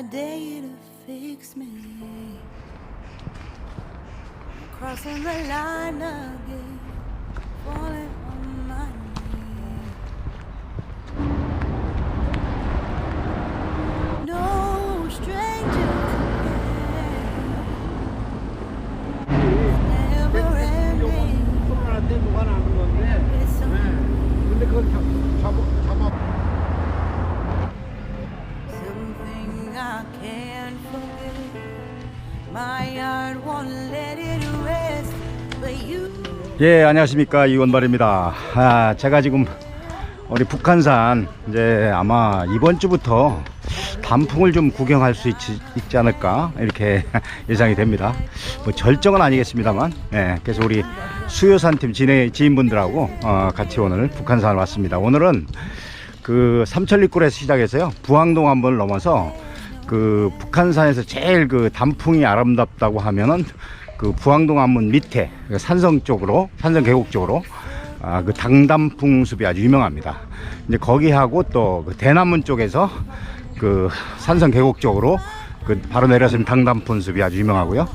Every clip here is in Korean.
I dare you to fix me. Crossing the line again, falling 예, 안녕하십니까. 이원발입니다. 아, 제가 지금 우리 북한산 이제 아마 이번 주부터 단풍을 좀 구경할 수 있지, 있지 않을까 이렇게 예상이 됩니다. 뭐 절정은 아니겠습니다만, 예, 그래서 우리 수요산 팀 지인, 지인분들하고 어, 같이 오늘 북한산 왔습니다. 오늘은 그 삼천리골에서 시작해서요 부항동 한번 넘어서 그 북한산에서 제일 그 단풍이 아름답다고 하면은 그 부항동 한문 밑에 그 산성 쪽으로 산성 계곡 쪽으로 아 그 당단풍 숲이 아주 유명합니다. 이제 거기하고 또 그 대남문 쪽에서 그 산성 계곡 쪽으로 그 바로 내려서면 당단풍 숲이 아주 유명하고요.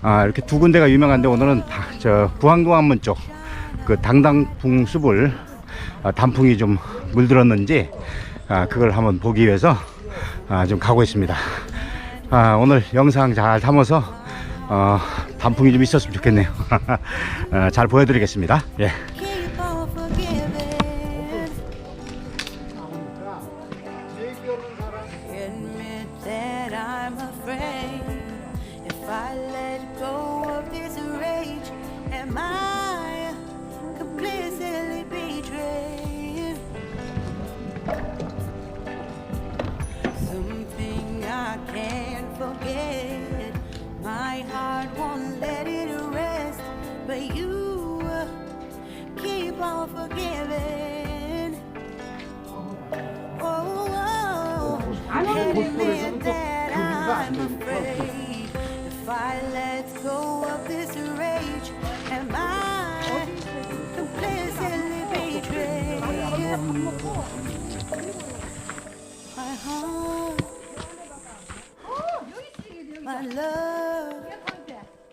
아 이렇게 두 군데가 유명한데 오늘은 다, 저 부항동 한문 쪽 그 당당풍 숲을 아, 단풍이 좀 물들었는지 아, 그걸 한번 보기 위해서 아, 좀 가고 있습니다. 아, 오늘 영상 잘 담아서 어, 단풍이 좀 있었으면 좋겠네요. 어, 잘 보여드리겠습니다. 예.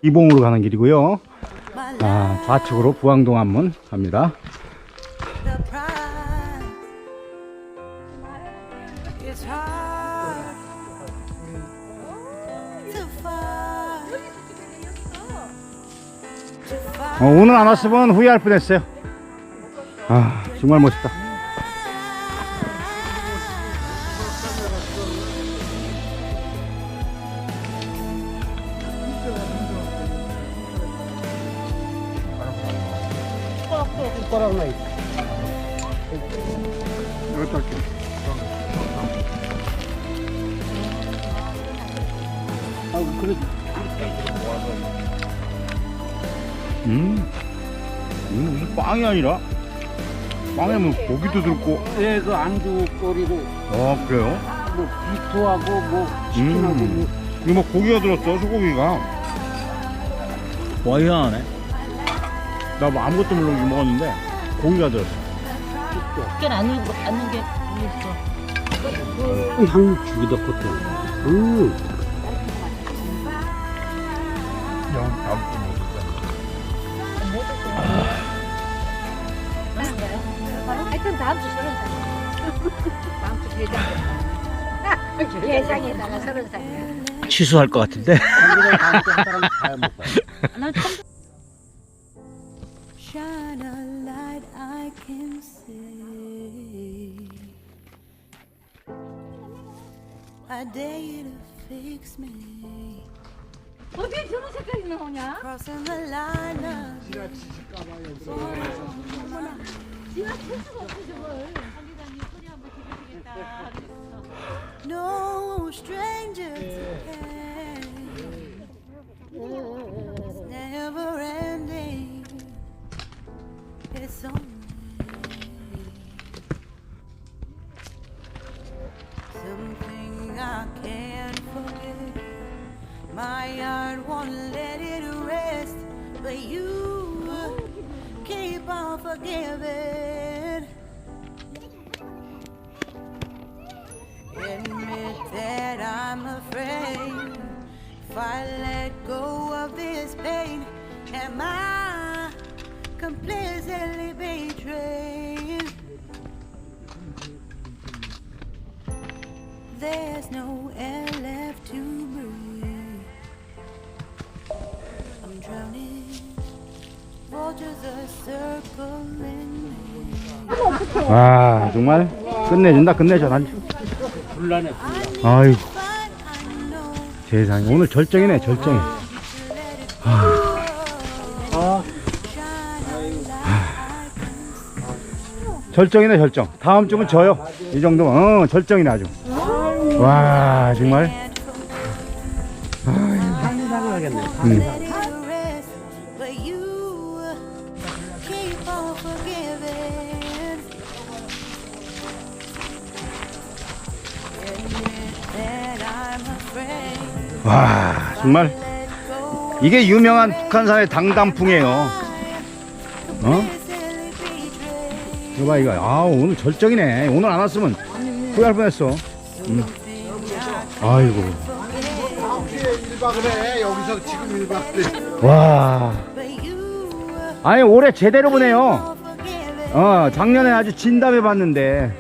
이봉으로 가는 길이고요. 아, 좌측으로 부항동 한문 갑니다. 어, 오늘 안 왔으면 후회할 뻔했어요. 아, 정말 멋있다. 아, 그래. 음, 음, 무슨 빵이 아니라 빵에 뭐 고기도 들고. 예, 그 안주 끓이고 어, 그래요? 뭐 비프하고 뭐 치킨하고 음. 뭐 이거 뭐 고기가 들었어, 소고기가. 와, 희한하네. 나 뭐 아무것도 모르고 이거 먹었는데, 고기가 들었어. 깨는 안 넣는 않는 게 있어. 그향 죽이다 커트. 음. 하 여튼 다음 주 서른 살. 다음 주 대장. 대장에다가 서른 살. 취소할 것 같은데. 우리가 다음 주한 사람 다 먹어요. 난 처음 Shine a light I can see. I dare you to fix me. 어디 저런 색깔이 나오냐? Crossing the line of 지가 칠 수가 없어 저걸. 성기장님 소리 한번 들려주겠다. 그랬어. no stranger to care. It's never ending. It's only If I let go of this pain, am I completely betrayed? There's no air left to breathe. I'm drowning. Vultures are circling me. 와 정말 끝내준다 끝내줘 난 need 아이고 세상에. 오늘 절정이네 절정이. 아, 절정이네 절정. 다음 주면 져요. 이 정도면. 어 절정이네 아주. 와 정말. 상상하겠네. 음. 와 정말 이게 유명한 북한산의 당단풍이에요. 어? 이거 봐 이거. 아 오늘 절정이네. 오늘 안 왔으면 후회할 뻔했어. 음. 아이고. 여기서 지금 1박 와. 아니 올해 제대로 보네요. 어 작년에 아주 진담해 봤는데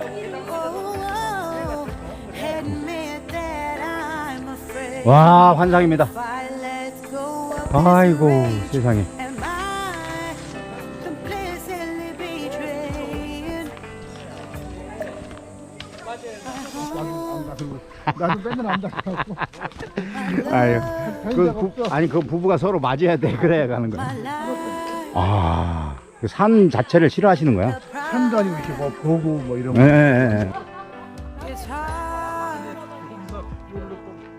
와 환상입니다. 아이고 세상에? 나도 맨날 안 닦아갖고. 아유 그 부, 아니 그 부부가 서로 맞아야 돼. 그래야 가는 거야. 아산 자체를 싫어하시는 거야? 산도 아니고 이렇게 뭐 보고 뭐 이런 예, 거. 예,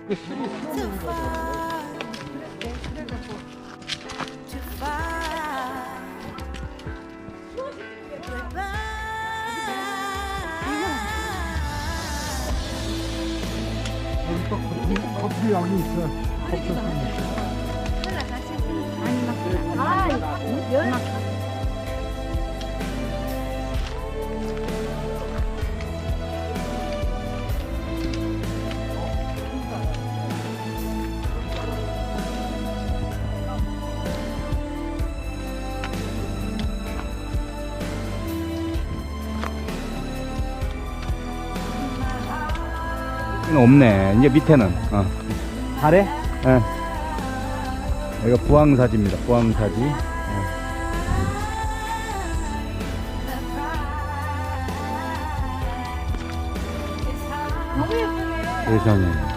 find. Goodbye. 커피 여기 있어 커피 여기는 없네 이제 밑에는 어. 아래? 예. 여기가 부항사지입니다 부항사지 예. 세상에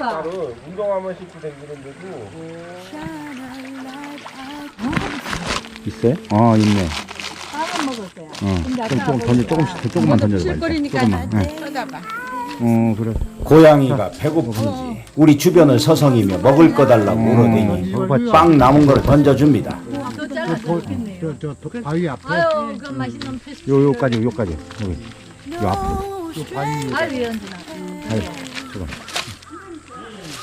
운동화만 신고 다니는데도 shine a light I 있어요? 어 있네 어, 좀, 조금 던져, 조금씩, 조금만 던져줘. 조금만. 네. 어, 그래. 고양이가 배고픈지 우리 주변을 서성이며 먹을 거 달라고 울어대니 어, 빵 남은 걸 던져줍니다. 저저 바위 앞에 아유 그 맛있는 패스 요, 요까지, 요까지. 여기. 요 앞에. no strength 아유 연진아 아유, 저거.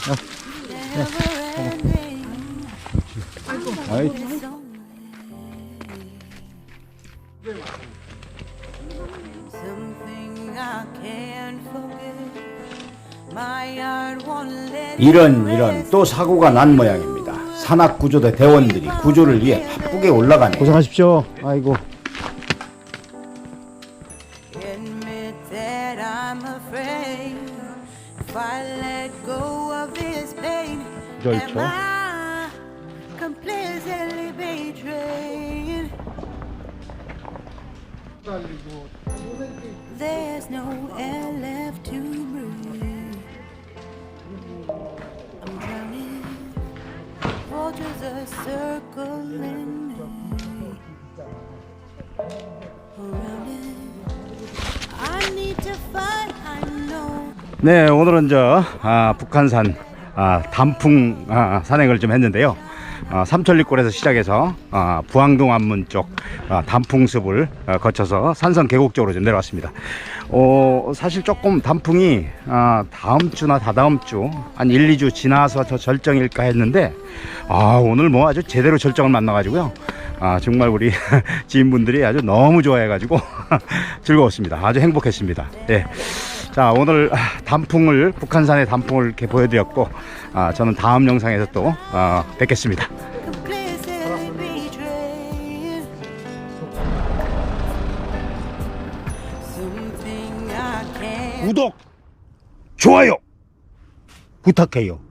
Let 이런 이런 또 사고가 난 모양입니다. 산악구조대 대원들이 구조를 위해 바쁘게 올라가네. 고생하십시오. 아이고. 절초. I completely betrayed? There's no air left to breathe. I'm drowning. Vultures are circling me. Around it. I need to find, I know. 네, 오늘은 저, 아, 북한산, 아, 단풍, 아, 산행을 좀 했는데요. 어, 삼천리골에서 시작해서 어, 부항동 안문 쪽 어, 단풍숲을 어, 거쳐서 산성 계곡 쪽으로 좀 내려왔습니다. 어, 사실 조금 단풍이 어, 다음 주나 다다음 주 한 1, 2주 지나서 저 절정일까 했는데 아, 오늘 뭐 아주 제대로 절정을 만나가지고요. 아, 정말 우리 지인분들이 아주 너무 좋아해가지고 즐거웠습니다. 아주 행복했습니다. 예. 자, 오늘 아, 단풍을, 북한산의 단풍을 이렇게 보여드렸고, 아, 저는 다음 영상에서 또 어, 뵙겠습니다. 구독, 좋아요 부탁해요.